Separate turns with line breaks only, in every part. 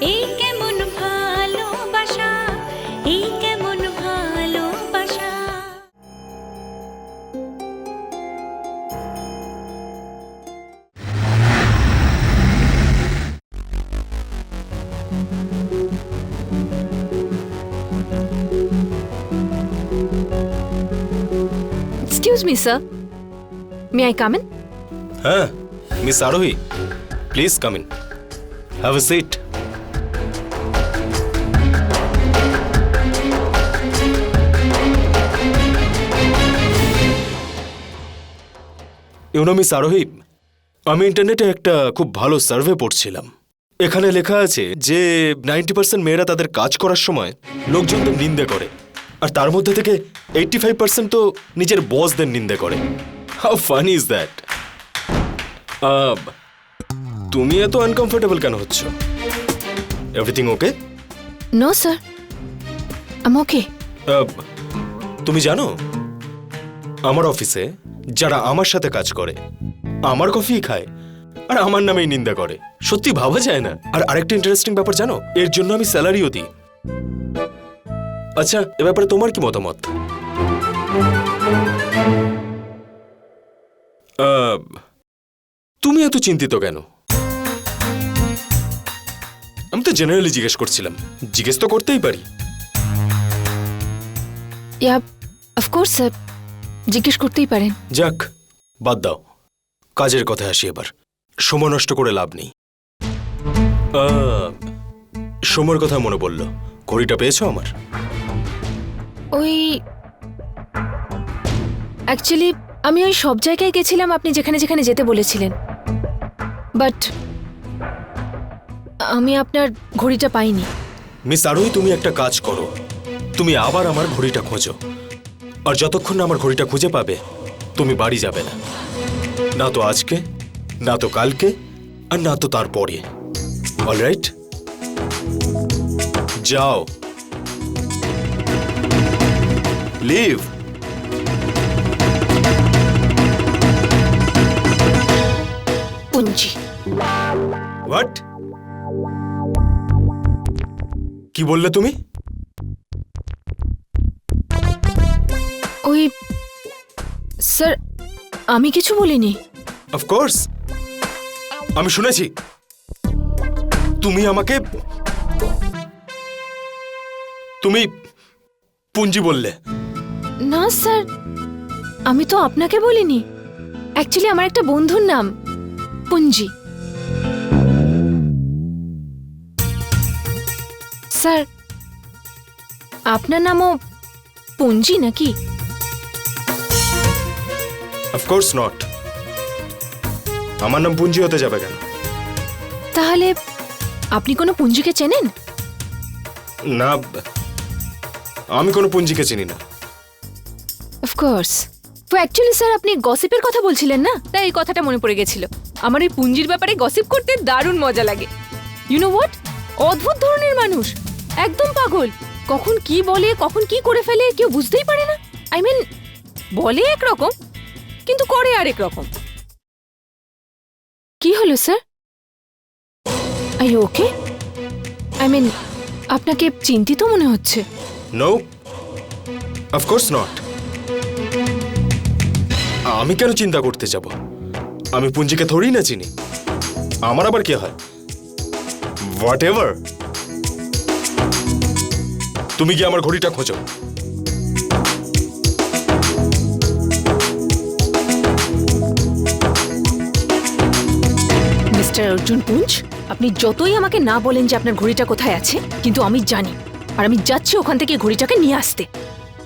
এই কেমন ভালোবাসা এই কেমন ভালোবাসা
excuse me sir may I come in
হ্যাঁ miss Arohi please come in have a seat You know miss Arohi আমি ইন্টারনেটে একটা খুব ভালো সার্ভে পড়ছিলাম। এখানে লেখা আছে যে নাইনটি পার্সেন্ট মেয়েরা তাদের কাজ করার সময় লোকজনদের নিন্দে করে আর তার মধ্যে থেকে এইটটি ফাইভ পার্সেন্ট তো নিজের বসদের নিন্দে করে। হাউ ফান ইজ দ্যাট তুমি এত আনকমফোর্টেবল কেন হচ্ছ? Everything okay
no sir um okay
তুমি জানো আমার অফিসে যারা আমার সাথে কাজ করে। আমার কফি খায়, আর আমার নামেই নিন্দা করে। সত্যি ভাবা যায় না। আর আরেকটা ইন্টারেস্টিং ব্যাপার জানো? এর জন্য আমি স্যালারিও দিই। আচ্ছা এ ব্যাপারে তোমার কি মতামত? তুমি এত চিন্তিত কেন? আমি তো জেনারেলি জিজ্ঞেস করছিলাম। জিজ্ঞেস তো করতেই পারি।
অফকোর্স স্যার জিজ্ঞেস করতেই পারেন
যাক বাদ দাও। কাজের কথা আসি এবার। সময় নষ্ট করে লাভ নেই। সময়ের কথা মনে পড়ল। ঘড়িটা পেয়েছ আমার?
ওই অ্যাকচুয়ালি আমি ওই সব জায়গায় গেছিলাম আপনি যেখানে যেখানে যেতে বলেছিলেন। বাট আমি আপনার ঘড়িটা পাইনি।
মিস আরোই তুমি একটা কাজ করো। তুমি আবার আমার ঘড়িটা খোঁজো। আর যতক্ষণ না আমার ঘড়িটা খুঁজে পাবে তুমি বাড়ি যাবে না। না তো আজকে না তো কালকে আর না তো তারপরে। অলরাইট যাও। Leave
Punji.
হোয়াট কি বললে তুমি?
ওই স্যার আমি কিছু বলিনি।
অফকোর্স আমি শুনেছি। তুমি আমাকে তুমি পুঞ্জি বললে।
না স্যার আমি তো আপনাকে বলিনি। অ্যাকচুয়ালি আমার একটা বন্ধুর নাম পুঞ্জি। স্যার আপনার নামও পুঞ্জি নাকি?
অফকোর্স নট আমার নাম পুঞ্জি হতে যাবে কেন?
তাহলে আপনি কোনো পুঞ্জিকে চেনেন?
না আমি কোনো পুঞ্জিকে চিনি না।
অফকোর্স তো অ্যাকচুয়ালি স্যার আপনি গসিপের কথা বলছিলেন না? তাই এই কথাটা মনে পড়ে গেছিল। আমার এই পুঞ্জির ব্যাপারে গসিপ করতে দারুণ মজা লাগে। ইউ নো হোয়াট অদ্ভুত ধরনের মানুষ। একদম পাগল। কখন কি বলে কখন কি করে ফেলে কেউ বুঝতেই পারে না। আই মিন বলে একরকম কিন্তু করে আরেক রকম। কি হলো, sir? I okay I mean আপনাকে চিন্তিত মনে হচ্ছে?
নো অফকোর্স নট আমি কেন চিন্তা করতে যাব? আমি পুঞ্জিকে থোড়ি না চিনি। আমার আবার কি হয়? হোয়াট এভার তুমি কি আমার ঘড়িটা খোঁজো।
মিস্টার অর্জুন পুঞ্জ, আপনি যতই আমাকে না বলেন যে আপনার ঘড়িটা কোথায় আছে, কিন্তু আমি জানি, আর আমি যাচ্ছি ওখান থেকে ঘড়িটাকে নিয়ে আসতে।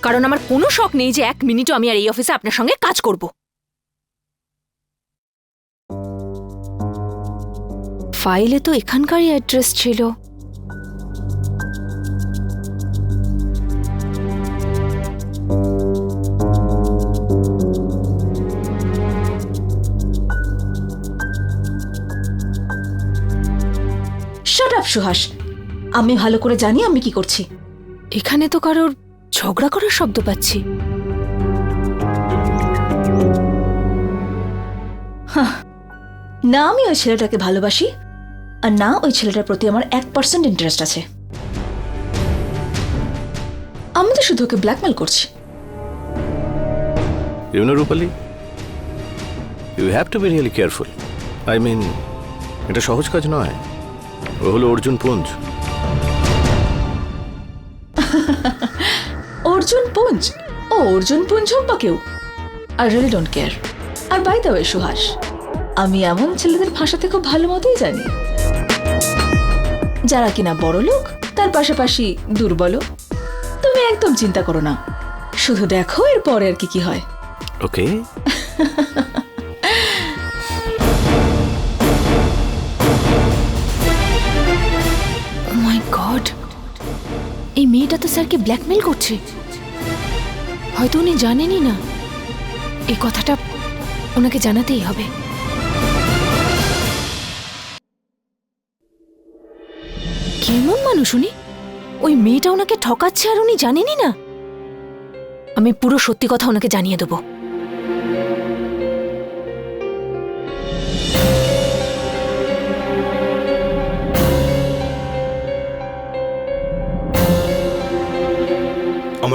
কারণ আমার কোনো শখ নেই যে এক মিনিটও আমি আর এই অফিসে আপনার সঙ্গে কাজ করব। ফাইলে তো এখানকারই অ্যাড্রেস ছিল।
সুহাস আমি ভালো করে জানি আমি কি করছি।
এখানে তো কারোর ঝগড়া করার শব্দ পাচ্ছি।
না আমি ওই ছেলেটাকে ভালোবাসি আর না ওই ছেলেটার প্রতি আমার এক পার্সেন্ট ইন্টারেস্ট আছে। আমি তো শুধু ওকে ব্ল্যাকমেল করছি।
Rupali, you have to be really careful. I mean, এটা সহজ কাজ নয়। ও হলো অর্জুন পুঞ্জ।
অর্জুন পুঞ্জ? ও অর্জুন পুঞ্জ হোক বা কেউ। আই রিয়েলি ডোন্ট কেয়ার আর বাই দ্য ওয়ে সুহাস আমি এমন ছেলেদের ভাষাতে খুব ভালো মতোই জানি। যারা কিনা বড় লোক তার পাশাপাশি দুর্বল। তুমি একদম চিন্তা করো না। শুধু দেখো এর পরে আর কি কি হয়।
ওকে
মেয়েটা তো স্যারকে ব্ল্যাকমেল করছে। হয়তো উনি জানেনই না। এই কথাটা ওনাকে জানাতেই হবে। কেমন মানুষ উনি? ওই মেয়েটা ওনাকে ঠকাচ্ছে আর উনি জানেনই না। আমি পুরো সত্যি কথা ওনাকে জানিয়ে দেবো।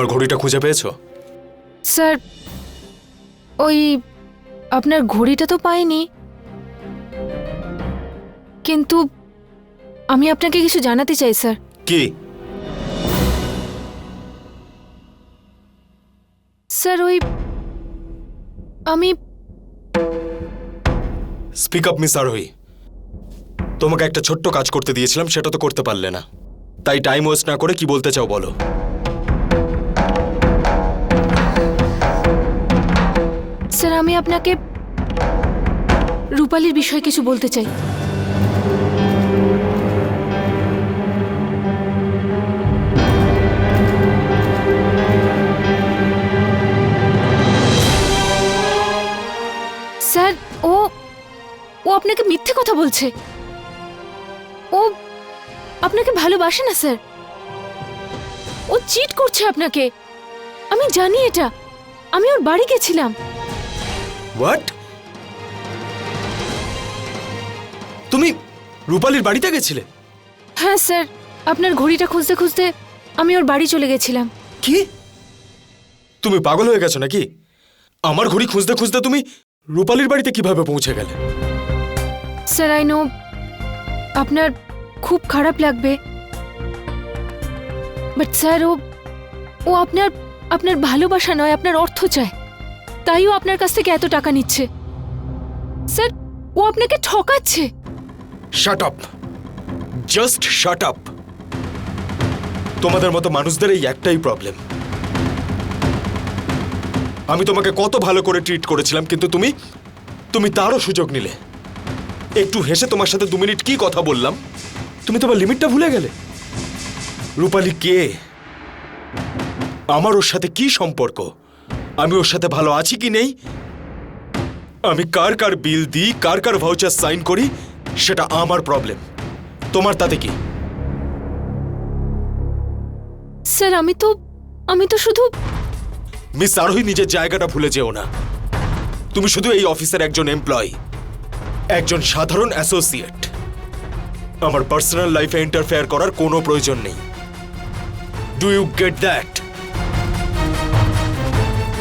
আমার ঘড়িটা খুঁজে পেয়েছ?
স্যার ওই আপনার ঘড়িটা তো পাইনি। কিন্তু আমি আপনাকে কিছু জানাতে চাই স্যার।
কি?
স্যার ওই আমি
স্পিক আপ মিস আরোহী তোমাকে একটা ছোট্ট কাজ করতে দিয়েছিলাম সেটা তো করতে পারলে না। তাই টাইম ওয়েস্ট না করে কি বলতে চাও বলো?
আমি আপনাকে রূপালীর বিষয়ে কিছু বলতে চাই। স্যার, ও ও আপনাকে মিথ্যে কথা বলছে। ও আপনাকে ভালোবাসে না, স্যার। ও চিট করছে আপনাকে। আমি জানি এটা। আমি ওর বাড়ি গেছিলাম।
হোয়াট তুমি রূপালীর বাড়িতে গেছিলে?
হ্যাঁ স্যার। আপনার ঘড়িটা খুঁজতে খুঁজতে আমি ওর বাড়ি চলে গেছিলাম।
কি? তুমি পাগল হয়ে গেছো নাকি? আমার ঘড়ি খুঁজতে খুঁজতে তুমি রূপালীর বাড়িতে কীভাবে পৌঁছে গেলে?
স্যার আই নো আপনার খুব খারাপ লাগবে। বাট স্যার ও ও আপনার আপনার ভালোবাসা নয় আপনার অর্থ চায়। তাই ও আপনার কাছ থেকে এত টাকা নিচ্ছে। স্যার, ও আপনাকে ঠকাচ্ছে।
Shut up just shut up তোমাদের মতো মানুষদের এই একটাই প্রবলেম আমি তোমাকে কত ভালো করে ট্রিট করেছিলাম, কিন্তু তুমি তুমি তারও সুযোগ নিলে। একটু হেসে তোমার সাথে দু মিনিট কি কথা বললাম? তুমি তোমার লিমিটটা ভুলে গেলে। রূপালী কে? আমার ওর সাথে কি সম্পর্ক? আমি ওর সাথে ভালো আছি কি নেই? আমি কার কার বিল দিই কার কার ভাউচার সাইন করি সেটা আমার প্রবলেম তোমার তাতে কি?
স্যার আমি তো আমি তো শুধু
মিস আরোহী নিজের জায়গাটা ভুলে যেও না। তুমি শুধু এই অফিসের একজন এমপ্লয়ি একজন সাধারণ অ্যাসোসিয়েট আমার পার্সোনাল লাইফে ইন্টারফেয়ার করার কোনো প্রয়োজন নেই। ডু ইউ গেট দ্যাট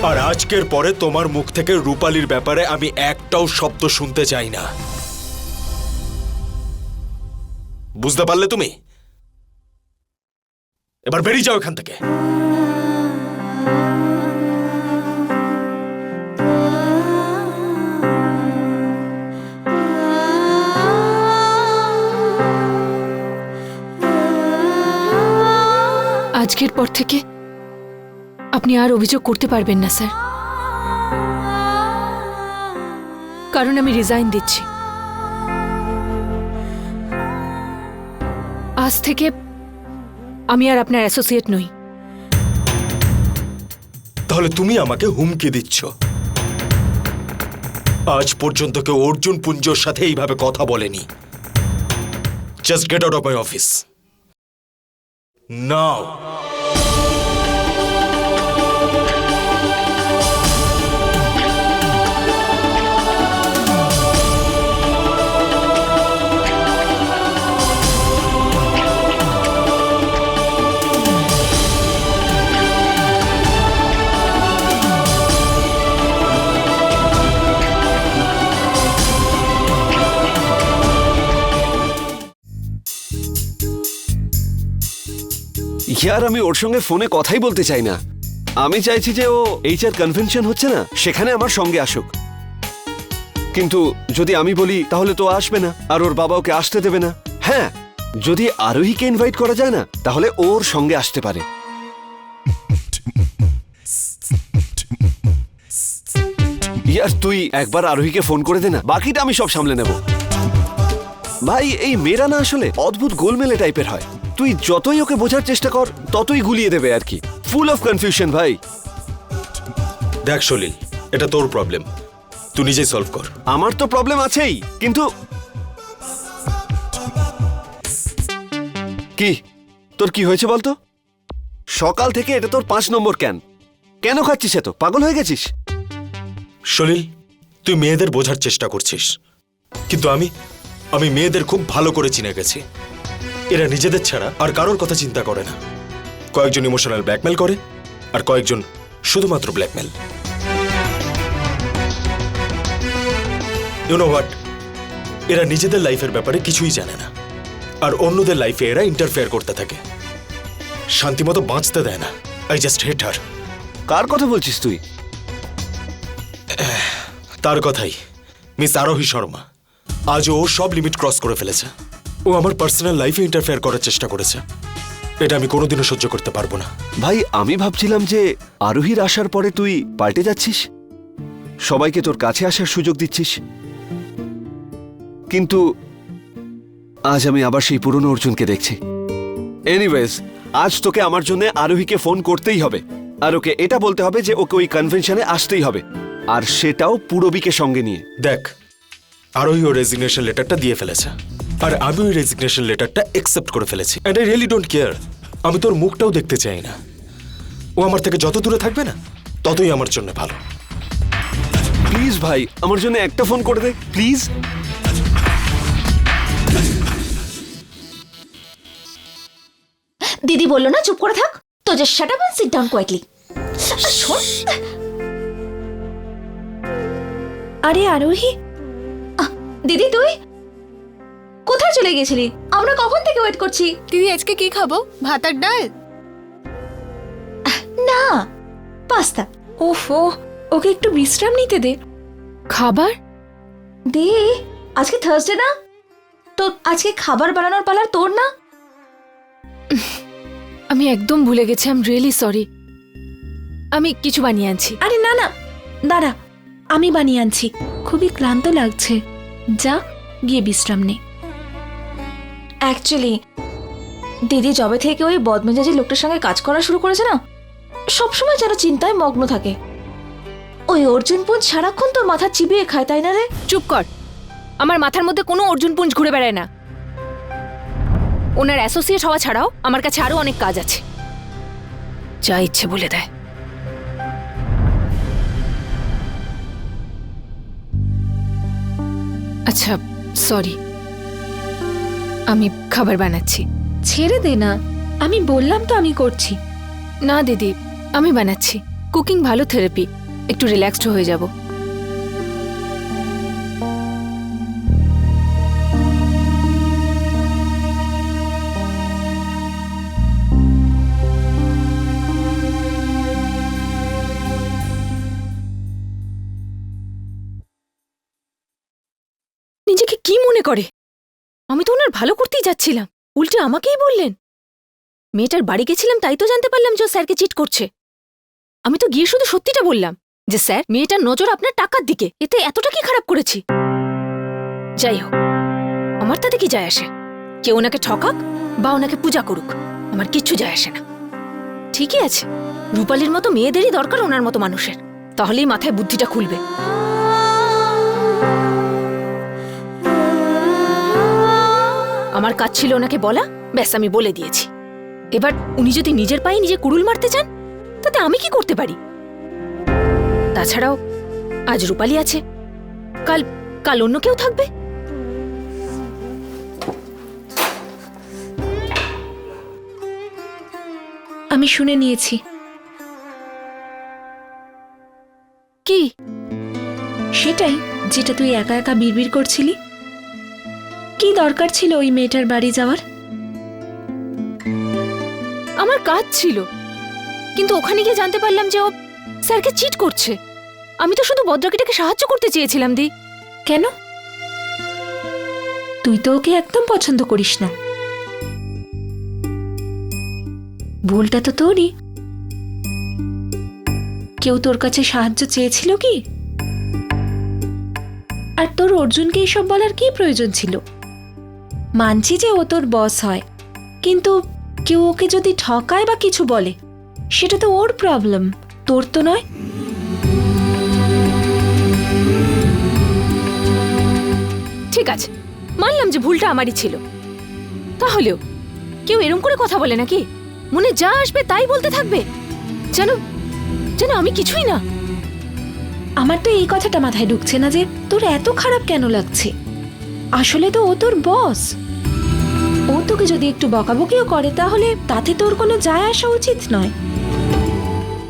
আর আজকের পরে তোমার মুখ থেকে রূপালীর ব্যাপারে আমি একটাও শব্দ শুনতে চাই না। বুঝতে পারলে তুমি? এবার বেরিয়ে যাও এখান থেকে।
আজকের পর থেকে আপনি আর অভিযোগ করতে পারবেন না, স্যার। কারণ আমি রিজাইন দিচ্ছি। আজ থেকে আমি আর আপনার অ্যাসোসিয়েট নই।
তাহলে তুমি আমাকে হুমকি দিচ্ছ। আজ পর্যন্ত কেউ অর্জুন পুঞ্জর সাথে এইভাবে কথা বলেনি। Just get out of my office now
ইয়ার আমি ওর সঙ্গে ফোনে কথাই বলতে চাই না। আমি চাইছি যে ও এইচআর কনভেনশন হচ্ছে না, সেখানে আমার সঙ্গে আসুক। কিন্তু যদি আমি বলি, তাহলে তো আসবে না, আর ওর বাবা ওকে আসতে দেবে না। হ্যাঁ যদি আরোহীকে ইনভাইট করা যায় না, তাহলে ওর সঙ্গে আসতে পারে। ইয়ার, তুই একবার আরোহীকে ফোন করে দে না, বাকিটা আমি সব সামলে নেব। ভাই, এই মেয়েরা না আসলে অদ্ভুত গোলমেলে টাইপের হয়। তুই যতই ওকে বোঝার চেষ্টা কর ততই গুলিয়ে দেবে আর কি। ফুল অফ কনফিউশন ভাই।
দেখ সলিল এটা তোর প্রবলেম তুই নিজেই সলভ কর।
আমার তো প্রবলেম আছেই কিন্তু কি? তোর কি হয়েছে বলতো? সকাল থেকে এটা তোর পাঁচ নম্বর ক্যান কেন খাচ্ছিস এত? পাগল হয়ে গেছিস?
সলিল তুই মেয়েদের বোঝার চেষ্টা করছিস। কিন্তু আমি আমি মেয়েদের খুব ভালো করে চিনে গেছি। এরা নিজেদের ছাড়া আর কারোর কথা চিন্তা করে না। কয়েকজন ইমোশনাল ব্ল্যাকমেল করে আর কয়েকজন শুধুমাত্র ব্ল্যাকমেল ইউ নো হোয়াট এরা নিজেদের লাইফের ব্যাপারে কিছুই জানে না। আর অন্যদের লাইফে এরা ইন্টারফেয়ার করতে থাকে। শান্তিমতো বাঁচতে দেয় না। আই জাস্ট হেট হার
কার কথা বলছিস তুই?
তার কথাই মিস আরোহী শর্মা আজ ও সব লিমিট ক্রস করে ফেলেছে। ও আমার পার্সোনাল লাইফে ইন্টারফেয়ার করার চেষ্টা করেছে। এটা আমি কোনোদিনও সহ্য করতে পারব না।
ভাই আমি ভাবছিলাম যে আরোহীর আসার পরে তুই পাল্টে যাচ্ছিস? সবাইকে তোর কাছে আসার সুযোগ দিচ্ছিস। কিন্তু আজ আমি আবার সেই পুরনো অর্জুনকে দেখছি। এনিওয়েজ আজ তোকে আমার জন্য আরোহীকে ফোন করতেই হবে। আর ওকে এটা বলতে হবে যে ওকে ওই কনভেনশনে আসতেই হবে। আর সেটাও পুরবিকে সঙ্গে নিয়ে।
দেখ আরোহী ও রেজিগনেশন লেটারটা দিয়ে ফেলেছে। আর আমি ওই রেজিগনেশন লেটারটা একসেপ্ট করে ফেলেছি। And I really don't care আমি তোর মুখটাও দেখতে চাই না। ও আমার থেকে যত দূরে থাকবে না ততই আমার জন্য ভালো।
প্লিজ ভাই আমার জন্য একটা ফোন করে দে প্লিজ
দিদি বলল না চুপ করে থাক। তো যে shut up sit down quietly আরে আরোহী। আহ, দিদি তুই? কোথায় চলে গেছিলি? আমরা কখন থেকে ওয়েট করছি?
দিদি আজকে কি খাব? ভাত আর ডাল?
না পাস্তা। ওফো ওকে একটু বিশ্রাম নিতে দে।
খাবার?
দে আজকে থার্সডে না? তো আজকে খাবার বানানোর পালার তোর না?
আমি একদম ভুলে গেছি আম রিয়েলি সরি আমি কিছু বানিয়ে আনছি।
আরে না না দাঁড়া আমি বানিয়ে আনছি। খুবই ক্লান্ত লাগছে। যা গিয়ে বিশ্রাম নে। অ্যাকচুয়ালি দিদি জবে থেকে ওই বদমেজাজি লোকটার সঙ্গে কাজ করা শুরু করেছে না, সবসময় যেন চিন্তায় মগ্ন থাকে। ওই অর্জুন পুঞ্জ সারাক্ষণ তোর মাথা চিবিয়ে খায়, তাই না রে?
চুপ কর। আমার মাথার মধ্যে কোনো অর্জুন পুঞ্জ ঘুরে বেড়ায় না। ওনার অ্যাসোসিয়েট হওয়া ছাড়াও আমার কাছে আরও অনেক কাজ আছে। যা ইচ্ছে বলে দেয়। আচ্ছা সরি আমি খাবার বানাচ্ছি।
ছেড়ে দে না। আমি বললাম তো আমি করছি।
না দিদি আমি বানাচ্ছি। কুকিং ভালো থেরাপি। একটু রিল্যাক্সড হয়ে যাব। নিজেকে কি মনে করে? আমি তো ওনার ভালো করতেই যাচ্ছিলাম। উল্টে আমাকেই বললেন। মেয়েটার বাড়ি গেছিলাম, তাই তো জানতে পারলাম যে স্যারকে চিট করছে। আমি তো গিয়ে শুধু সত্যিটা বললাম যে, স্যার, মেয়েটার নজর আপনার টাকার দিকে। এতে এতটা কি খারাপ করেছি? যাই হোক, আমার তাতে কি যায় আসে? কেউ ওনাকে ঠকাক বা ওনাকে পূজা করুক, আমার কিচ্ছু যায় আসে না। ঠিকই আছে, রূপালীর মতো মেয়েদেরই দরকার ওনার মতো মানুষের। তাহলেই মাথায় বুদ্ধিটা খুলবে। আমার কাজ ছিল ওনাকে বলা। ব্যাস, আমি বলে দিয়েছি। এবার উনি যদি নিজের পায়ে নিজে কুড়ুল মারতে চান, তাতে আমি কি করতে পারি? তাছাড়াও, আজ রূপালী আছে। কাল কাল অন্য কেউ থাকবে।
আমি শুনে নিয়েছি।
কি?
সেটাই, যেটা তুই একা একা বিড়বিড় করছিলি? কি দরকার ছিল ওই মেয়েটার বাড়ি যাওয়ার?
আমার কাজ ছিল। কিন্তু ওখানে গিয়ে জানতে পারলাম যে ও স্যারকে চিট করছে। আমি তো শুধু বদ্রাকিটাকে সাহায্য করতে চেয়েছিলাম দি।
কেন? তুই তো ওকে একদম পছন্দ করিস না। ভুলটা তো তোরই। কেউ তোর কাছে সাহায্য চেয়েছিল কি? আর তোর অর্জুনকে এসব বলার কি প্রয়োজন ছিল? মানছি যে ও তোর বস হয়। কিন্তু কেউ ওকে যদি ঠকায় বা কিছু বলে সেটা তো ওর প্রবলেম তোর তো নয়।
ঠিক আছে মানলাম যে ভুলটা আমারই ছিল। তাহলেও কেউ এরম করে কথা বলে নাকি? মনে যা আসবে তাই বলতে থাকবে। যেন যেন আমি কিছুই না।
আমার তো এই কথাটা মাথায় ঢুকছে না যে তোর এত খারাপ কেন লাগছে? আসলে তো ও তোর বস। তোকে যদি একটু বকাবকিও করে তাহলে তাতে তোর কোনো যায় আসা উচিত নয়।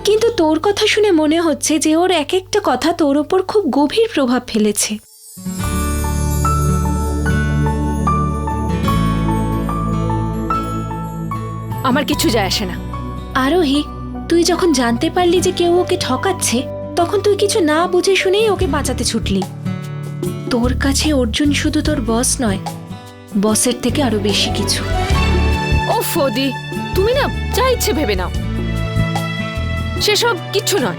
কিন্তু তোর কথা শুনে মনে হচ্ছে যে ওর এক একটা কথা তোর ওপর খুব গভীর প্রভাব ফেলেছে।
আমার কিছু যায় আসে না।
আরোহী তুই যখন জানতে পারলি যে কেউ ওকে ঠকাচ্ছে তখন তুই কিছু না বুঝে শুনেই ওকে বাঁচাতে ছুটলি। তোর কাছে অর্জুন শুধু তোর বস নয় বসের থেকে আরও বেশি কিছু।
ও ফদি তুমি না যা ইচ্ছে ভেবে নাও। সেসব কিচ্ছু নয়।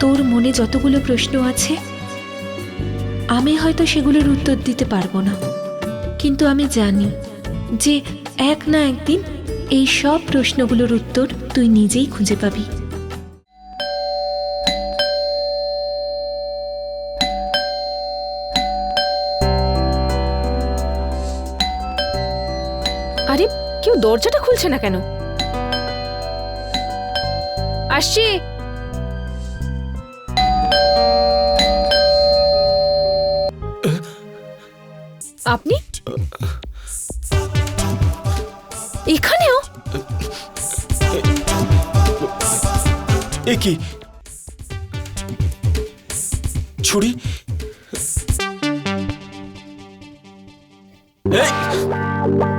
তোর মনে যতগুলো প্রশ্ন আছে আমি হয়তো সেগুলোর উত্তর দিতে পারব না। কিন্তু আমি জানি যে এক না একদিন এই সব প্রশ্নগুলোর উত্তর তুই নিজেই খুঁজে পাবি।
কেউ দরজাটা খুলছে না কেন? আসছি। আপনি? এখানেও?
কি? ছুরি?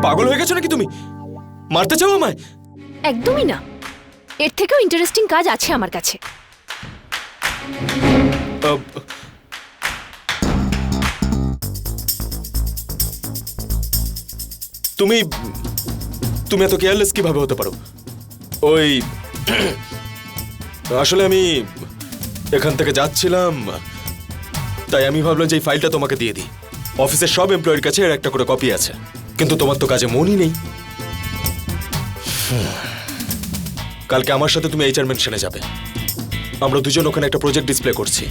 পাগল হয়ে গেছো নাকি তুমি? মারতে চাও আমায়?
একদমই না। এর থেকেও ইন্টারেস্টিং কাজ আছে আমার কাছে।
আহ, তুমি তুমি এত কেয়ারলেস কীভাবে হতে পারো? ওই আসলে আমি এখান থেকে যাচ্ছিলাম তাই আমি ভাবলাম যে এই ফাইলটা তোমাকে দিয়ে দিই। অফিসের সব এমপ্লয়ের কাছে এর একটা করে কপি আছে। কিন্তু তোমার তো কাজে মনই নেই। কালকে আমার সাথে তুমি এইচআর মেনশনে যাবে। আমরা দুজন ওখানে একটা প্রজেক্ট ডিসপ্লে করছি।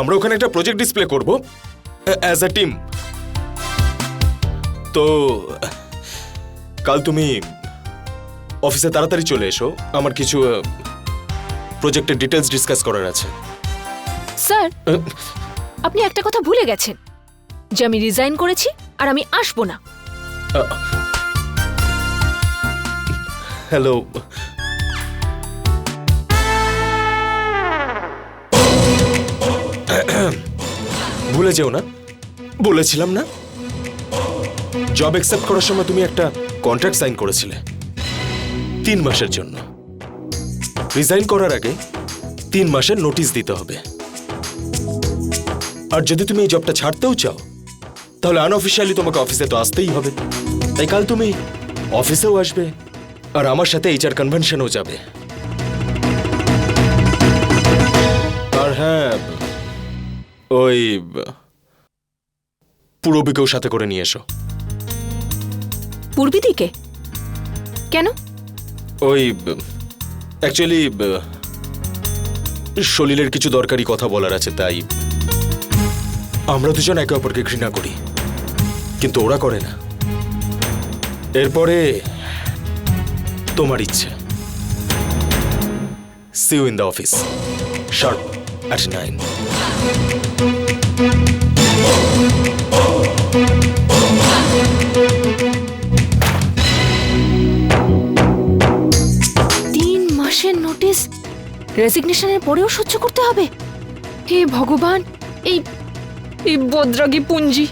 আমরা ওখানে একটা প্রজেক্ট ডিসপ্লে করব অ্যাজ আ টিম তো, কাল তুমি অফিসে তাড়াতাড়ি চলে এসো। আমার কিছু প্রজেক্টের ডিটেলস ডিসকাস করার আছে।
স্যার, আপনি একটা কথা ভুলে গেছেন। যে আমি রিজাইন করেছি আর আমি আসব না।
হ্যালো ভুলে যেও না। বলেছিলাম না? জব অ্যাকসেপ্ট করার সময় তুমি একটা কন্ট্রাক্ট সাইন করেছিলে। তিন মাসের জন্য। রিজাইন করার আগে তিন মাসের নোটিশ দিতে হবে। আর যদি তুমি এই জবটা ছাড়তেও চাও তাহলে আনঅফিসিয়ালি তোমাকে অফিসে তো আসতেই হবে। তাই কাল তুমি অফিসেও আসবে আর আমার সাথে এইচআর কনভেনশনও যাবে। আর হ্যাঁ ওই পুরবিকেও সাথে করে নিয়ে এসো।
পূর্বী দিকে কেন?
ওই অ্যাকচুয়ালি সলিলের কিছু দরকারি কথা বলার আছে তাই আমরা দুজন একে অপরকে ঘৃণা করি। কিন্তু ওরা করে না। এরপরে তোমার ইচ্ছে। See you in the office sharp at nine
তিন মাসের নোটিস রেজিগনেশনের পরেও সহ্য করতে হবে। হে ভগবান, এই এই বদ্রাগী পুঞ্জি।